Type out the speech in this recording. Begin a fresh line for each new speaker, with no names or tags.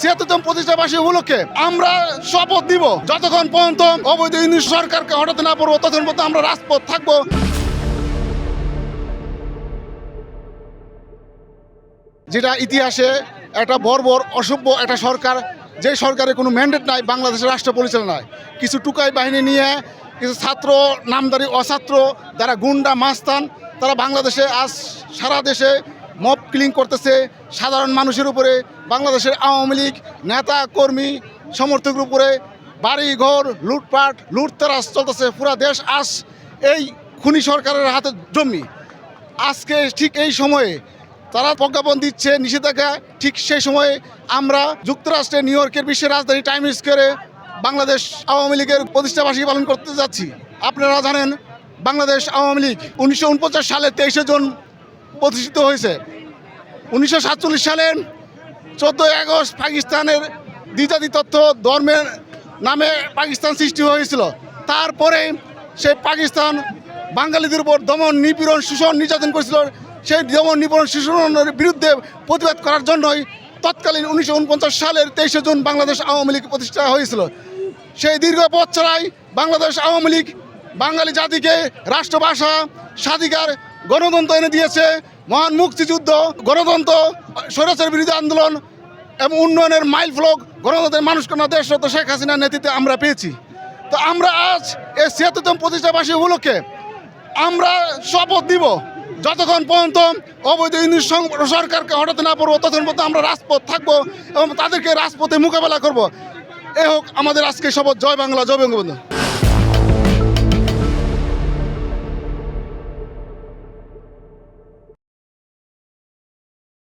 ছিয়াত্তরতম প্রতিষ্ঠাবাসী উপলক্ষে আমরা শপথ দিব যতক্ষণ পর্যন্ত অবৈধ ইন্দু সরকারকে হটাতে না পারব ততক্ষণ পর্যন্ত আমরা রাজপথ থাকব। যেটা ইতিহাসে একটা বর্বর অসভ্য একটা সরকার, যে সরকারের কোনো ম্যান্ডেট নাই, বাংলাদেশের রাষ্ট্র পরিচালনায় কিছু টুকাই বাহিনী নিয়ে, কিছু ছাত্র, নামদারি অছাত্র, যারা গুন্ডা, মাস্তান, তারা বাংলাদেশে আজ সারা দেশে মব ক্লিং করতেছে সাধারণ মানুষের উপরে, বাংলাদেশের আওয়ামী লীগ, নেতা, কর্মী, সমর্থকের উপরে বাড়ি ঘর লুটপাট লুটতারাস চলতেছে, পুরা দেশ আজ এই খুনি সরকারের হাতে জমি। আজকে ঠিক এই সময়ে তারা প্রজ্ঞাপন দিচ্ছে, নিষেধাজ্ঞা, ঠিক সেই সময়ে আমরা যুক্তরাষ্ট্রে নিউ ইয়র্কের বিশ্বের রাজধানী টাইম স্কোয়ারে বাংলাদেশ আওয়ামী লীগের প্রতিষ্ঠাবার্ষিকী পালন করতে যাচ্ছি। আপনারা জানেন, বাংলাদেশ আওয়ামী লীগ উনিশশো উনপঞ্চাশ সালে তেইশে জন প্রতিষ্ঠিত হয়েছে। উনিশশো সাতচল্লিশ সালের চোদ্দোই আগস্ট পাকিস্তানের দ্বিজাতি তথ্য ধর্মের নামে পাকিস্তান সৃষ্টি হয়েছিল। তারপরে সে পাকিস্তান বাঙালিদের উপর দমন নিপীড়ন, শোষণ, নির্যাতন করেছিল। সেই দমন নিপীড়ন, শোষণের বিরুদ্ধে প্রতিবাদ করার জন্যই তৎকালীন উনিশশো উনপঞ্চাশ সালের তেইশে জুন বাংলাদেশ আওয়ামী লীগ প্রতিষ্ঠা হয়েছিল। সেই দীর্ঘ পথ চড়াই বাংলাদেশ আওয়ামী লীগ বাঙালি জাতিকে রাষ্ট্রভাষা, স্বাধিকার গণতন্ত্র এনে দিয়েছে, মহান মুক্তিযুদ্ধ, গণতন্ত্র স্বৈরাচার বিরোধী আন্দোলন এবং উন্নয়নের মাইল ফলক গণতন্ত্রের মানুষ কন্যা দেশরত শেখ হাসিনার নেতৃত্বে আমরা পেয়েছি। তো আমরা আজ এই ছিয়াত্তরতম প্রতিষ্ঠাবাসী উপলক্ষে আমরা শপথ দিব যতক্ষণ পর্যন্ত অবৈধ সরকারকে হঠাৎ না পারব ততক্ষণ পর্যন্ত আমরা রাজপথ থাকব এবং তাদেরকে রাজপথে মোকাবেলা করব। এ হোক আমাদের আজকে শপথ। জয় বাংলা, জয় বঙ্গবন্ধু।